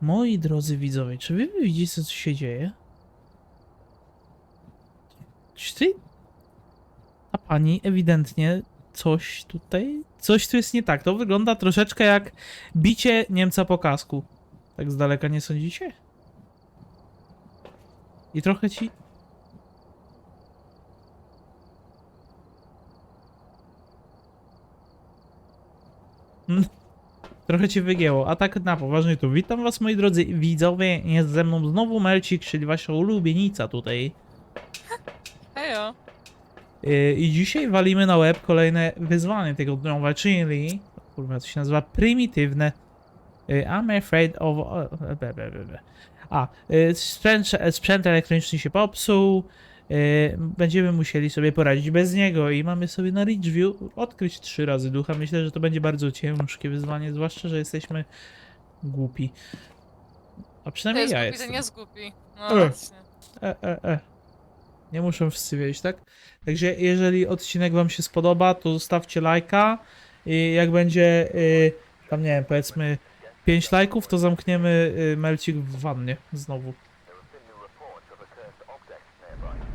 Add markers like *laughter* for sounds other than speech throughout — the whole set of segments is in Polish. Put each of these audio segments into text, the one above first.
Moi drodzy widzowie, czy wy widzicie co się dzieje? Czy ty... Ta pani ewidentnie coś tutaj... Coś tu jest nie tak. To wygląda troszeczkę jak bicie Niemca po kasku. Tak z daleka nie sądzicie? I trochę ci... Trochę cię wygięło, a tak na poważnie tu witam was moi drodzy widzowie, jest ze mną znowu Melcik, czyli wasza ulubienica tutaj. Hejo. Yy, I dzisiaj walimy na łeb kolejne wyzwanie tego dnia, czyli... Kurwa, to się nazywa prymitywne. Yy, I'm afraid of... A, yy, sprzęt, sprzęt elektroniczny się popsuł. Yy, będziemy musieli sobie poradzić bez niego i mamy sobie na Ridgeview odkryć trzy razy ducha. Myślę, że to będzie bardzo ciężkie wyzwanie, zwłaszcza, że jesteśmy głupi. A To przynajmniej jest ja głupi, jestem. to nie zgubi. No E. właśnie. E, e, e. Nie muszę wszyscy wiedzieć, tak? Także jeżeli odcinek wam się spodoba, to zostawcie lajka i jak będzie y, tam nie wiem, powiedzmy 5 lajków, to zamkniemy y, Melcik w wannie znowu.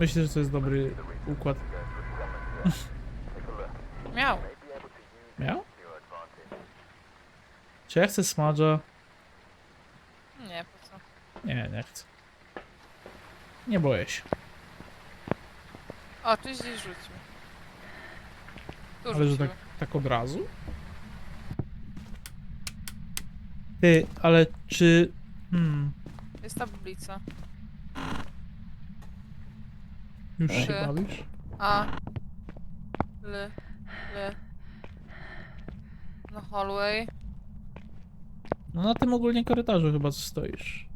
Myślę, że to jest dobry układ. *laughs* Miał. Miał? Czy ja chcę smadża? Nie, po co? Nie, nie chcę. Nie boję się. O, czyś gdzieś rzucił. Tu Ale że rzucił. tak, tak od razu? Ty, ale czy... Hmm, Jest tablica. Już się bawisz? A. L. L. No hallway. No na tym ogólnie korytarzu chyba stoisz.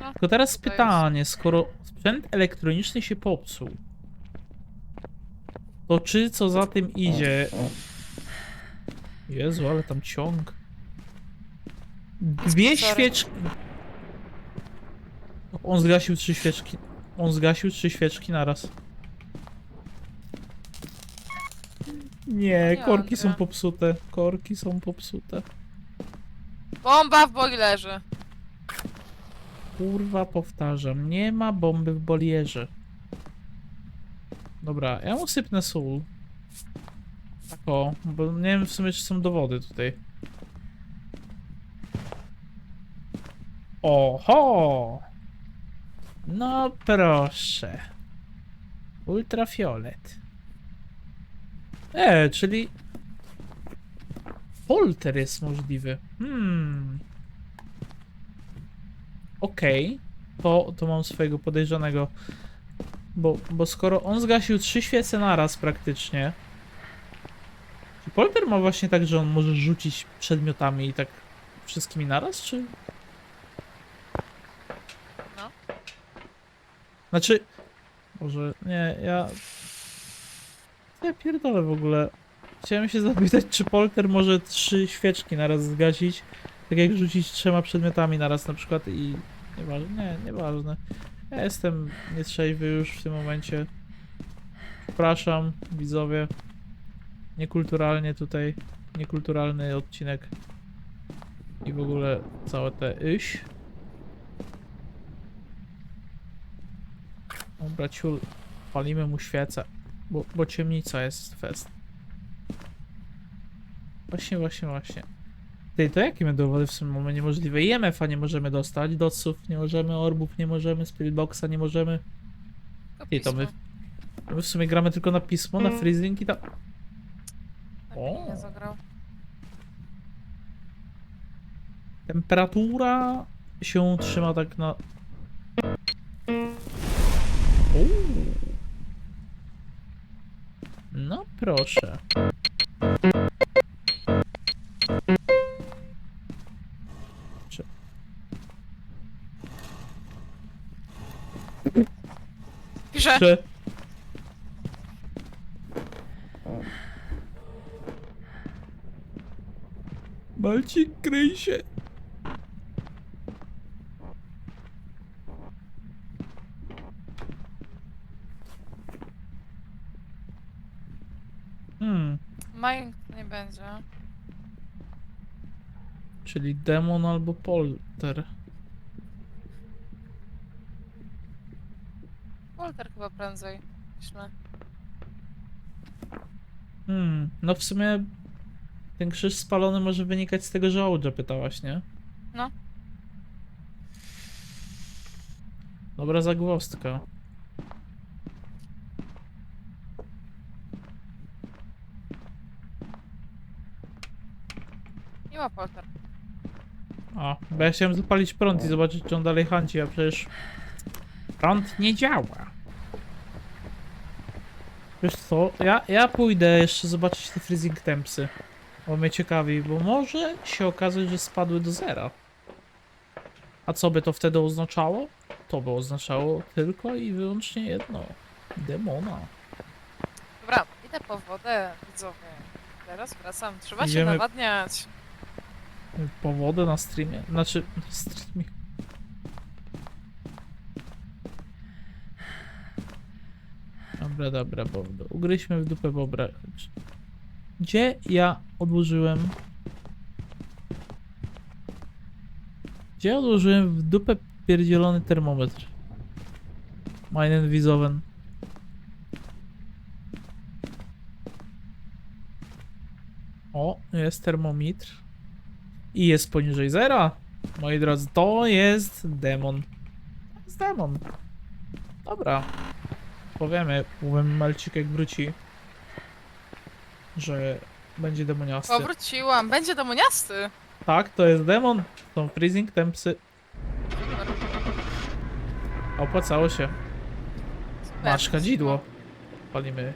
No, Tylko teraz tutaj pytanie, skoro sprzęt elektroniczny się popsuł, to czy co za tym idzie... Jezu, ale tam ciąg. Dwie Sorry. świeczki... On zgasił trzy świeczki. On zgasił trzy świeczki naraz. Nie, Nie, korki są popsute. Korki są popsute. Bomba w boilerze. Kurwa, powtarzam, nie ma bomby w bolierze. Dobra, ja mu sypnę sól. Tak o, bo nie wiem w sumie czy są dowody tutaj. Oho! No proszę. Ultrafiolet. E, czyli... Polter jest możliwy. Hmm. Okej, to, to mam swojego podejrzanego. Bo, bo skoro on zgasił trzy świece naraz praktycznie. Polter ma właśnie tak, że on może rzucić przedmiotami i tak wszystkimi naraz, czy? Znaczy. Może nie, ja. Ja pierdolę w ogóle. Chciałem się zapytać, czy Polter może trzy świeczki naraz zgasić. Tak jak rzucić trzema przedmiotami naraz na przykład i. Nieważne, nie, nieważne. Ja jestem nietrzeźwy już w tym momencie. Przepraszam, widzowie. Niekulturalnie tutaj. Niekulturalny odcinek. I w ogóle całe te iś. Dobra, ciul. Palimy mu świecę. Bo, bo ciemnica jest fest. Właśnie, właśnie, właśnie. Ty, to jakie my dowody w sumie mamy niemożliwe? IMF-a nie możemy dostać, doców nie możemy, orbów nie możemy, spiritboxa nie możemy. Ty, to my, my w sumie gramy tylko na pismo, na freezing i tak. Lepiej O. Temperatura się trzyma tak na... No proszę. Pisze. Czy... Balcik, kryj się. Hmm. Maj nie będzie. Czyli demon albo polter. Polter chyba prędzej. Myślę. Hmm, no w sumie ten krzyż spalony może wynikać z tego, że Ołdże pytałaś, nie? No. Dobra zagwozdka. Nie ma polter. A, bo ja chciałem zapalić prąd i zobaczyć, czy on dalej hanci, a przecież prąd nie działa. Wiesz co, ja, ja pójdę jeszcze zobaczyć te freezing tempsy. Bo mnie ciekawi, bo może się okazać, że spadły do zera. A co by to wtedy oznaczało? To by oznaczało tylko i wyłącznie jedno. Demona. Dobra, idę po wodę, widzowie. Teraz wracam. Trzeba Idziemy- się nawadniać. Po wodę na streamie. Znaczy, na streamie. Dobra, dobra, bo ugryźmy w dupę bobra. Gdzie ja odłożyłem? Gdzie odłożyłem w dupę pierdzielony termometr? Meinen wizowen. O, jest termometr. I jest poniżej zera. Moi drodzy, to jest demon. To jest demon. Dobra. Powiemy, powiem Malcik jak wróci, że będzie demoniasty. Powróciłam. Będzie demoniasty. Tak, to jest demon. Są freezing tempsy. Opłacało się. Masz kadzidło. Palimy.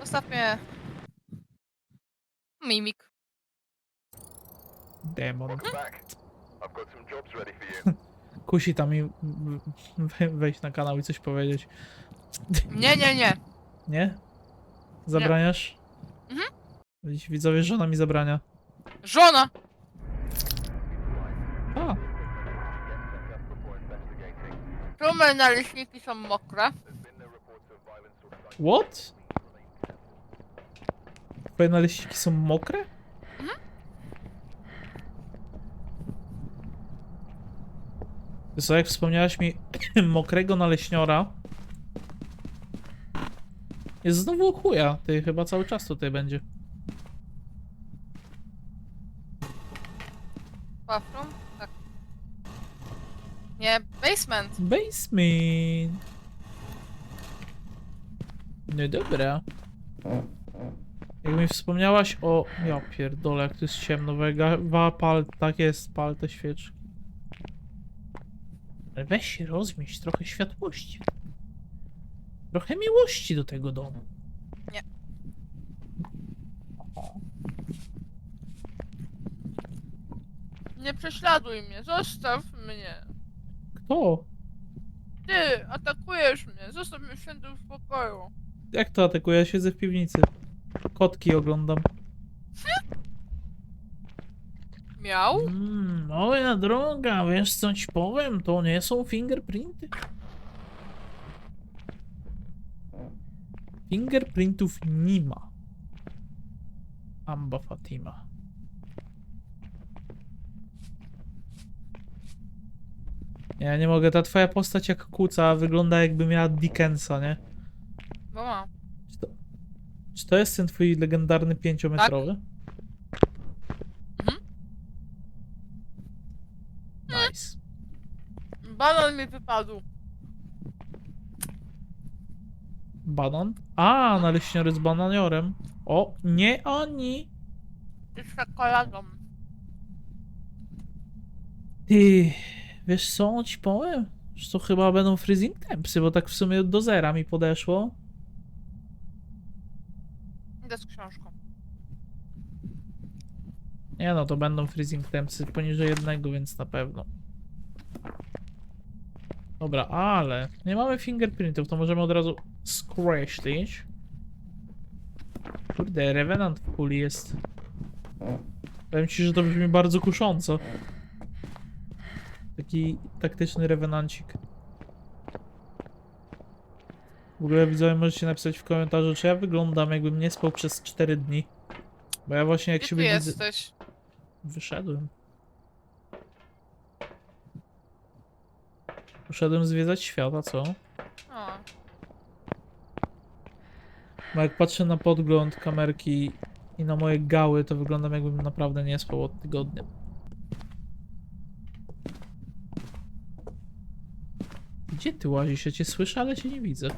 Zostaw mnie. Mimik. Demon. back. I've got some jobs ready for you. *laughs* Kusi tam i we- wejść na kanał i coś powiedzieć. Nie, nie, nie. Nie? Zabraniasz? Mhm. Widzicie, Widzowie, żona mi zabrania. Żona! A, Czemu moje naleśniki są mokre? what? Twoje naleśniki są mokre? Co, jak wspomniałaś mi *clears throat* mokrego naleśniora jest znowu chuja, ty chyba cały czas tutaj będzie. Bathroom? Tak. Nie, basement. Basement. No dobra. Jak mi wspomniałaś o... Ja pierdolę, jak to jest ciemno, wega, wa, pal, tak jest, pal te świeczki. Ale weź się rozmieść, trochę światłości. Trochę miłości do tego domu. Nie. Nie prześladuj mnie, zostaw mnie. Kto? Ty, atakujesz mnie, zostaw mnie w spokoju. Jak to atakuje? Ja siedzę w piwnicy. Kotki oglądam. Miał? Mm, moja droga, wiesz co ci powiem? To nie są fingerprinty. Fingerprintów nie ma. Amba Fatima. Ja nie mogę, ta twoja postać jak kuca wygląda jakby miała Dickensa, nie? Bo ma. Czy to, czy to jest ten twój legendarny pięciometrowy? Mhm. Banan mi wypadł. Banan? A, naleśniory z bananiorem. O, nie oni. Z czekoladą. Ty, wiesz co ci powiem? Że to chyba będą freezing tempsy, bo tak w sumie do zera mi podeszło. Idę z książką. Nie no, to będą freezing tempsy poniżej jednego, więc na pewno. Dobra, ale nie mamy fingerprintów, to możemy od razu skreślić. Kurde, Revenant w kuli jest. Powiem ci, że to brzmi bardzo kusząco. Taki taktyczny rewenancik. W ogóle widzowie możecie napisać w komentarzu, czy ja wyglądam jakbym nie spał przez 4 dni. Bo ja właśnie jak Gdzie się ty widzę... jesteś? Wyszedłem. Poszedłem zwiedzać świata, co? O, Bo jak patrzę na podgląd kamerki i na moje gały, to wyglądam jakbym naprawdę nie spał od tygodnia. Gdzie ty łazisz? Ja cię słyszę, ale cię nie widzę.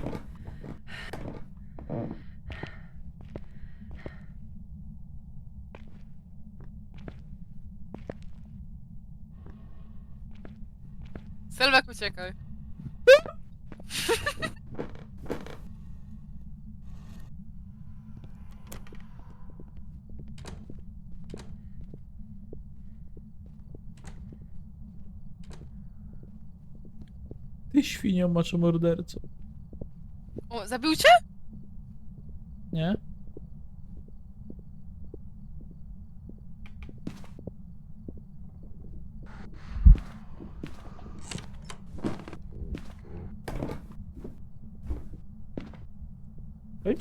Sylwek uciekaj. Ty świnio maczo morderco. O, zabił cię? Nie?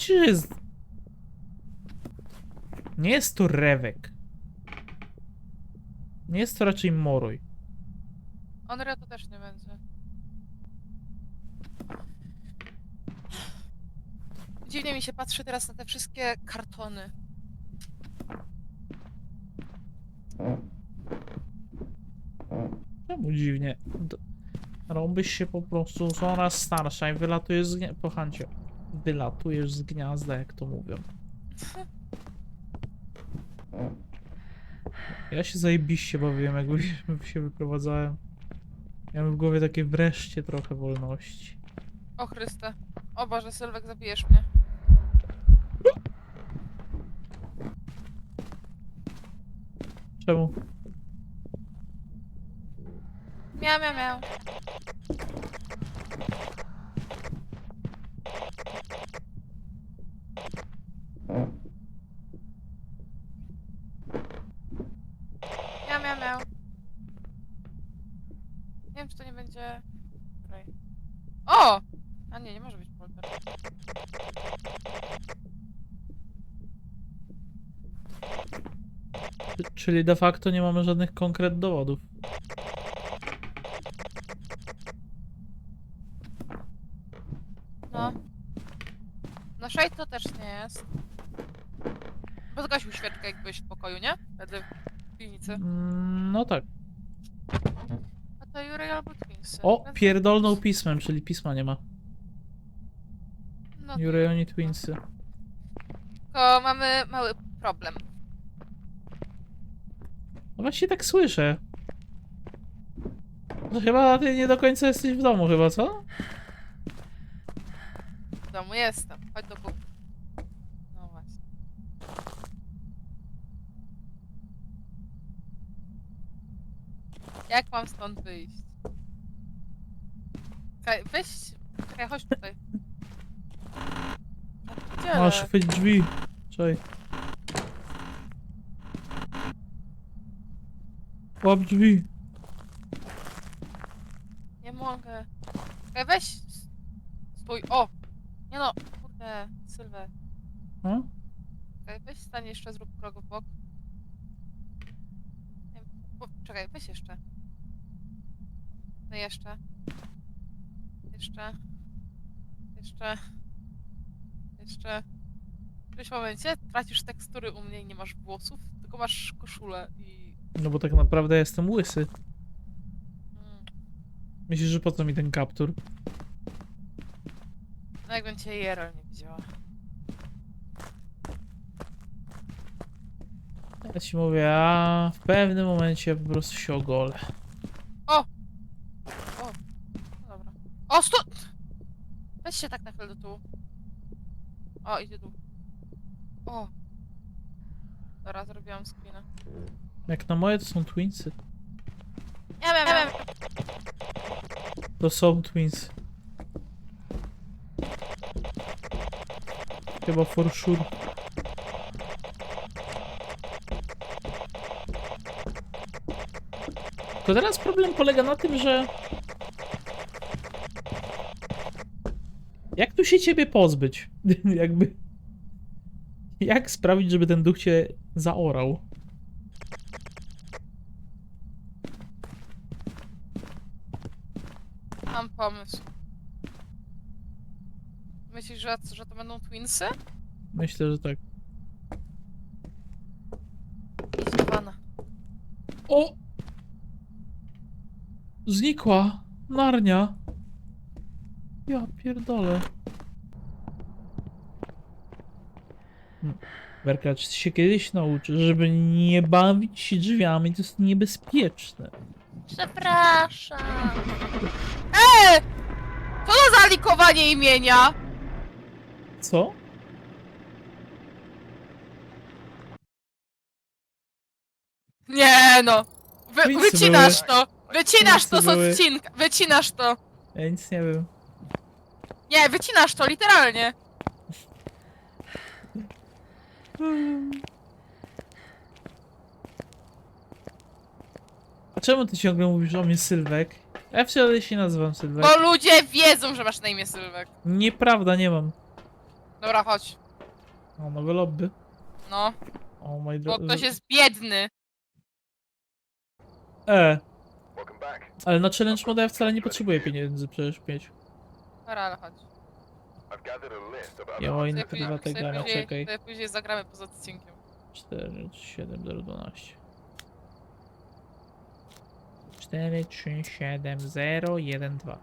Ci, że jest... Nie jest to rewek. Nie jest to raczej moruj. Onryo to też nie będzie. Dziwnie mi się patrzy teraz na te wszystkie kartony. Czemu dziwnie? D- Robisz się po prostu coraz starsza i wylatujesz z gniazda. Pochancie. Wylatujesz z gniazda, jak to mówią. Ja się zajebiście bawiłem, jakby się wyprowadzałem. Miałem w głowie takie wreszcie trochę wolności. O Chryste. O Boże, Sylwek, zabijesz mnie. Czemu? Miał, miał, miał. Miał, miał, miał. Nie wiem, czy to nie będzie... Okej. O! A nie, nie może być polter. Czy- Czyli de facto nie mamy żadnych konkret dowodów. No. No Shade to też nie jest. Bo zgasił świeczkę jak byłeś w pokoju, nie? Wtedy w piwnicy. Mm, No tak. A to Jury albo Twinsy. O, Więc- pierdolną pismem, czyli pisma nie ma. No to Jureoni Twinsy. Tylko mamy mały problem. No właśnie tak słyszę. No chyba ty nie do końca jesteś w domu chyba, co? W domu jestem. Chodź do kuchni. No właśnie. Jak mam stąd wyjść? Czekaj, weź... Czekaj, chodź tutaj. Gdzie? Masz chwyć drzwi. Czekaj. Łap drzwi. Nie mogę. Czekaj, weź... Stój, o! Nie no, kurde, Sylwę. A? Czekaj, weź stań jeszcze, zrób krok w bok. Nie, czekaj, weź jeszcze. No jeszcze. Jeszcze. Jeszcze. Jeszcze. W którymś momencie tracisz tekstury u mnie i nie masz włosów, tylko masz koszulę i... No bo tak naprawdę jestem łysy. Myślisz, że po co mi ten kaptur? No jakbym cię Jerol nie widziała. Ja ci mówię, a w pewnym momencie po prostu się ogolę. No dobra. O, stu... Weź się tak na chwilę do tyłu. O, idzie tu. O. Dobra, zrobiłam screena. Jak na moje to są Twinsy. Ja wiem, ja wiem. To są Twins. Chyba for sure. Tylko teraz problem polega na tym, że... Jak tu się ciebie pozbyć? *laughs* Jakby... Jak sprawić, żeby ten duch cię zaorał? Mam pomysł. Myślisz, że, że to będą twinsy? Myślę, że tak. Idź do wana. O! Znikła! Narnia! Ja pierdolę. Hmm. Werka, czy ty się kiedyś nauczysz, żeby nie bawić się drzwiami, to jest niebezpieczne. Przepraszam. Eee! Co to za likowanie imienia? Co? Nie no. Wy, wycinasz to. Wycinasz to z były. odcinka. Wycinasz to. Ja nic nie wiem. Nie, wycinasz to, literalnie. A czemu ty ciągle mówisz o mnie Sylwek? Ja wcale się nazywam Sylwek. Bo ludzie wiedzą, że masz na imię Sylwek. Nieprawda, nie mam. Dobra, chodź. O, nowe lobby. No, O, moi bo drodzy. ktoś jest biedny. E, Welcome back. ale na challenge moda ja wcale nie potrzebuję pieniędzy przecież mieć. Dobra, ale chodź. I've gathered a list of our Ja o inne Sobie później, prywatne sobie grania, później, czekaj. sobie później zagramy poza odcinkiem. 4, 7, 0, 12. 4, 3, 7, 0, 1, 2.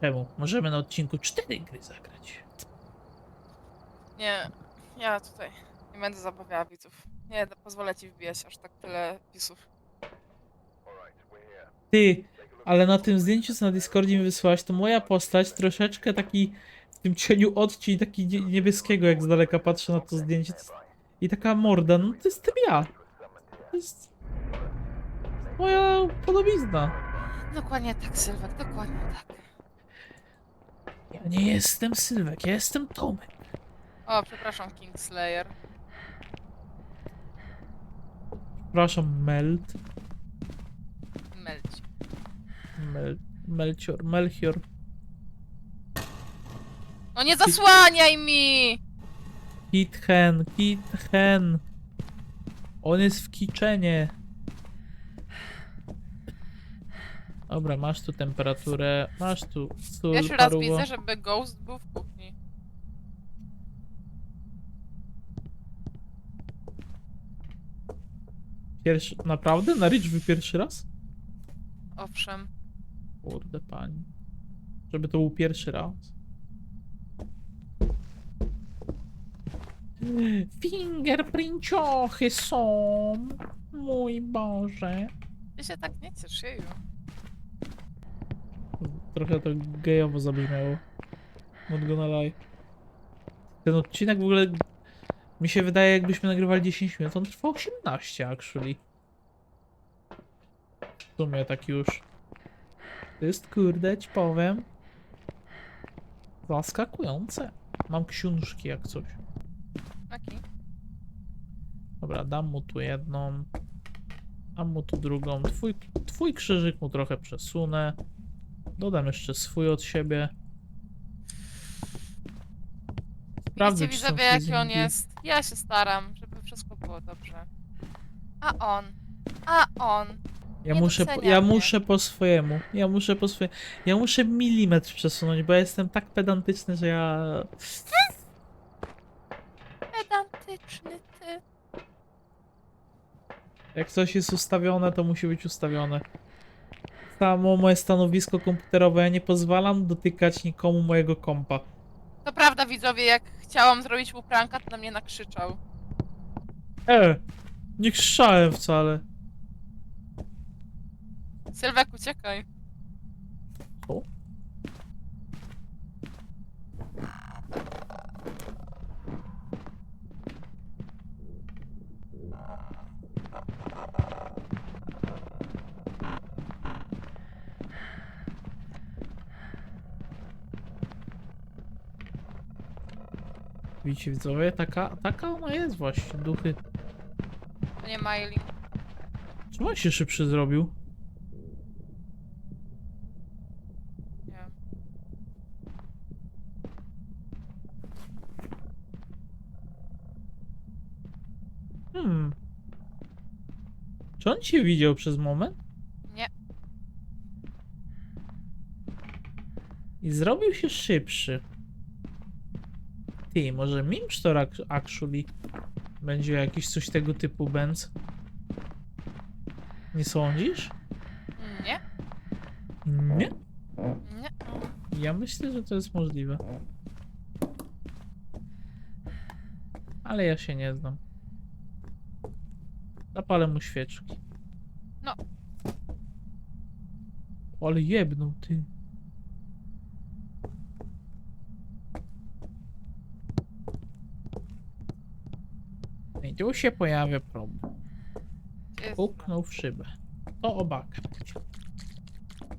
Czemu? Możemy na odcinku 4 gry zagrać. Nie, ja tutaj nie będę zabawiała widzów. Nie, to pozwolę ci wbijać aż tak tyle pisów. Ty, ale na tym zdjęciu, co na Discordzie mi wysłałaś, to moja postać troszeczkę taki w tym cieniu odcień taki nie- niebieskiego, jak z daleka patrzę na to zdjęcie. To jest- I taka morda, no to jestem ja. To jest moja podobizna. Dokładnie tak, Sylwek, dokładnie tak. Ja nie jestem Sylwek, ja jestem Tomek. O, przepraszam, Kingslayer. Przepraszam, Melt. Melci. Mel, Melchior, Melchior. No nie zasłaniaj mi! Kit Hen, Kit Hen. On jest w kiczenie. Dobra, masz tu temperaturę, masz tu sól, Pierwszy raz paruwo. widzę, żeby Ghost był w kuchni. Pierwszy, naprawdę? Na Ridge wy pierwszy raz? Owszem. Kurde pani. Żeby to był pierwszy raz. Fingerprinciochy są. Mój Boże. Ty się tak nie ciesz, jeju. Trochę to gejowo zabrzmiało. Not gonna lie. Ten odcinek w ogóle mi się wydaje jakbyśmy nagrywali 10 minut. On trwa 18 actually. W sumie tak już. To jest kurde, ci powiem. Zaskakujące. Mam książki jak coś. Okej. Dobra, dam mu tu jedną. Dam mu tu drugą. Twój, twój krzyżyk mu trochę przesunę. Dodam jeszcze swój od siebie. Sprawdzę, Widzicie czy są widzowie, jaki on jest? Ja się staram, żeby wszystko było dobrze. A on? A on? Ja nie muszę, po, ja mnie. muszę po swojemu. Ja muszę po swojemu. Ja muszę milimetr przesunąć, bo ja jestem tak pedantyczny, że ja. Pedantyczny ty. Jak coś jest ustawione, to musi być ustawione. Samo moje stanowisko komputerowe. Ja nie pozwalam dotykać nikomu mojego kompa. To prawda widzowie, jak chciałam zrobić mu pranka, to na mnie nakrzyczał. E! Nie krzyczałem wcale. Sylwek, uciekaj. Widzicie widzowie, taka, taka ona jest właśnie, duchy. To nie Miley. Czemu on się szybszy zrobił? Nie. Hmm. Czy on cię widział przez moment? Nie. I zrobił się szybszy. Ty, może Mimstor ac- actually będzie jakiś coś tego typu Benz? Nie sądzisz? Nie, Nie. nie. Ja myślę, że to jest możliwe. Ale ja się nie znam. Zapalę mu świeczki. No. Ale jebnął, ty. I tu się pojawia problem. Puknął w szybę. To obaka.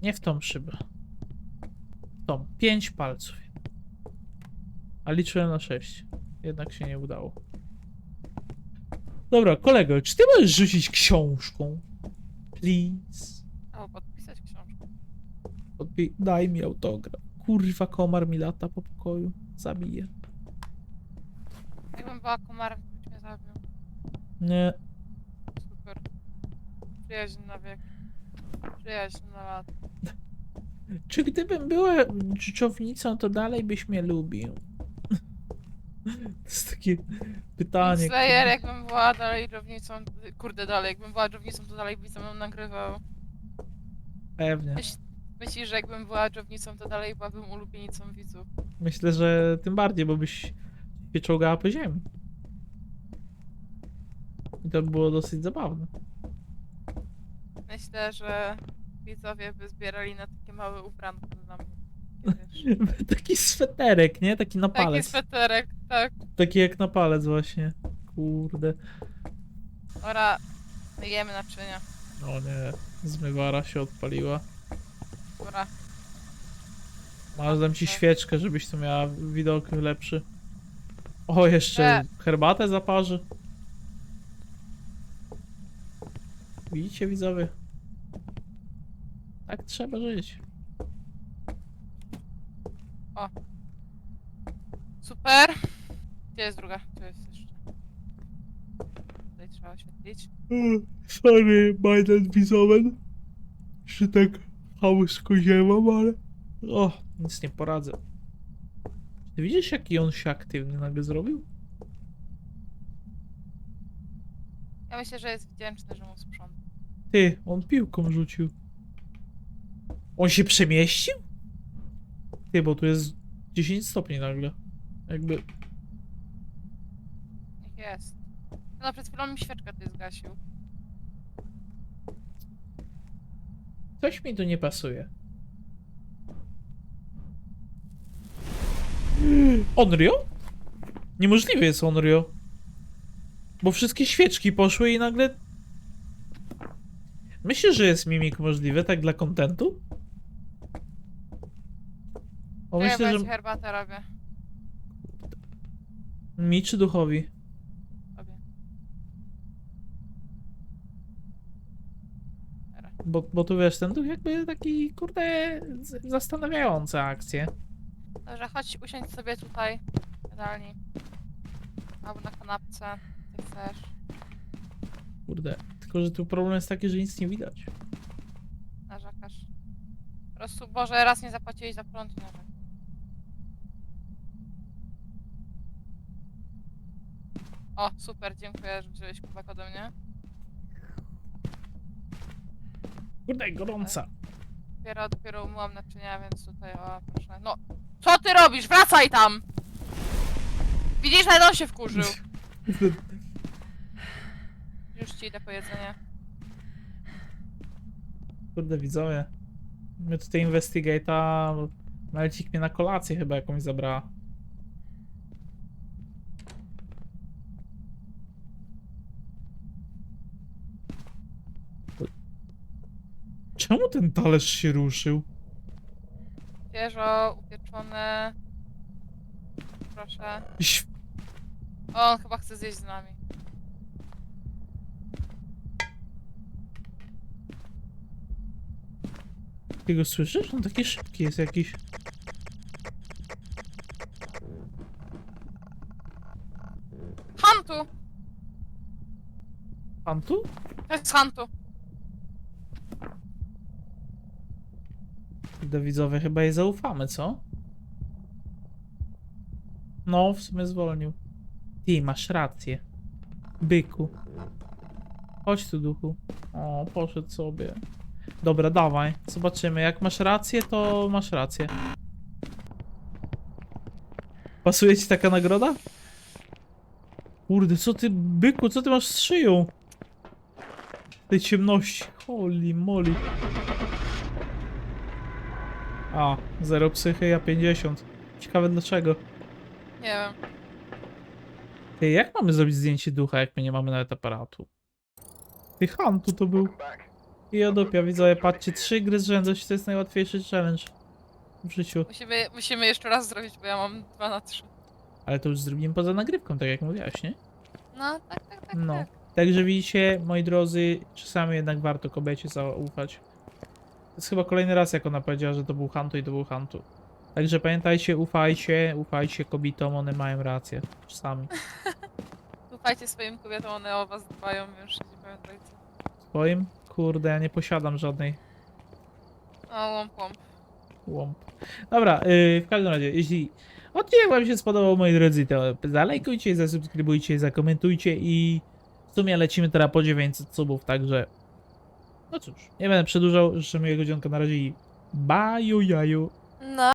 Nie w tą szybę. W tą. Pięć palców. A liczyłem na sześć. Jednak się nie udało. Dobra, kolego, czy ty możesz rzucić książką? Please. Albo podpisać książkę. Odbij, daj mi autograf. Kurwa, komar mi lata po pokoju. Zabiję. Jakbym była komarem, to byś mnie zabił. Nie. Super. Przyjaźń na wiek. Przyjaźń na lat. Czy gdybym była dżdżownicą, to dalej byś mnie lubił? To jest takie pytanie. Slayer, jakbym była dalej dżownicą, kurde dalej, jakbym była dżownicą, to dalej byś ze mną nagrywał. Pewnie. Myśl, myślisz, że jakbym była dżownicą, to dalej byłabym ulubienicą widzów. Myślę, że tym bardziej, bo byś się czołgała po ziemi. I to by było dosyć zabawne. Myślę, że widzowie by zbierali na takie małe ubranko dla mnie. Takie, *laughs* wiesz, Taki sweterek, nie? Taki na Taki palec. sweterek, tak. Taki jak na palec właśnie. Kurde. Ora, myjemy naczynia. O nie. Zmywara się odpaliła. Dobra, Masz dam ci świeczkę, żebyś tu miała widok lepszy. O, jeszcze Nie. herbatę zaparzy. Widzicie widzowie? Tak trzeba żyć. super. Gdzie jest druga? Tu jest jeszcze. Tutaj trzeba oświetlić. Sorry, Biden Wizowen, że tak chaosko ziemam, ale... O, nic nie poradzę. Ty widzisz, jaki on się aktywny nagle zrobił? Ja myślę, że jest wdzięczny, że mu sprząta. Ty, on piłką rzucił. On się przemieścił? Ty, bo tu jest 10 stopni nagle. Jakby... Niech jest. No, przed chwilą mi świeczkę ty zgasił. Coś mi tu nie pasuje. Onryo? Niemożliwe jest Onryo. Bo wszystkie świeczki poszły i nagle... Myślisz, że jest mimik możliwy, tak dla kontentu? Bo Ja myślę, że... że herbatę robię. mi czy duchowi? Robię. Bo, bo tu wiesz, ten duch jakby taki, kurde, z- zastanawiający akcję. Dobrze, chodź usiądź sobie tutaj. w Jadalni. Albo na kanapce. Jak chcesz. Kurde, tylko że tu problem jest taki, że nic nie widać. Narzekasz. Po prostu, Boże, raz nie zapłaciłeś za prąd i narzekasz. O, super, dziękuję, że wziąłeś kubek ode mnie. Kurde, gorąca. Dopiero, dopiero umyłam naczynia, więc tutaj, o, proszę. No, co ty robisz? Wracaj tam! Widzisz, nawet on się wkurzył. *laughs* Już ci idę po jedzenie. Kurde, widzowie. My tutaj Investigate'a... Malecik mnie na kolację chyba jakąś zabrała. Czemu ten talerz się ruszył? Świeżo, upieczone. Proszę. Ś- O, on chyba chce zjeść z nami. Ty go słyszysz? On taki szybki jest jakiś. Hantu! Pan tu? To jest Hantu. Do widzowie chyba jej zaufamy, co? No, w sumie zwolnił. Ty, masz rację. Byku. Chodź tu, duchu. O, poszedł sobie. Dobra, dawaj. Zobaczymy. Jak masz rację, to masz rację. Pasuje ci taka nagroda? Kurde, co ty, byku, co ty masz z szyją? W tej ciemności. Holy moly. A, 0 psychy, ja 50. Ciekawe dlaczego. Nie wiem. Ty, jak mamy zrobić zdjęcie ducha, jak my nie mamy nawet aparatu? Ty, Huntu to był. I odupia, widzowie, patrzcie, trzy gry z rzędu, to jest najłatwiejszy challenge w życiu. Musimy, musimy jeszcze raz zrobić, bo ja mam 2 na 3. Ale to już zrobimy poza nagrywką, tak jak mówiłaś, nie? No, tak, tak, tak. No. tak. Także widzicie, moi drodzy, czasami jednak warto kobiecie zaufać. To jest chyba kolejny raz, jak ona powiedziała, że to był Hantu i to był Hantu. Także pamiętajcie, ufajcie, ufajcie kobietom, one mają rację. Czasami. *laughs* Ufajcie swoim kobietom, one o was dbają już, nie pamiętajcie. Twoim? Kurde, ja nie posiadam żadnej O, łomp, łomp. łomp. Dobra, yy, w każdym razie, jeśli odcinek wam się spodobał, moi drodzy, to zalajkujcie, zasubskrybujcie, zakomentujcie i w sumie lecimy teraz po 900 subów, także no cóż, nie będę przedłużał, życzę miłego dzionka na razie i baju jaju. No,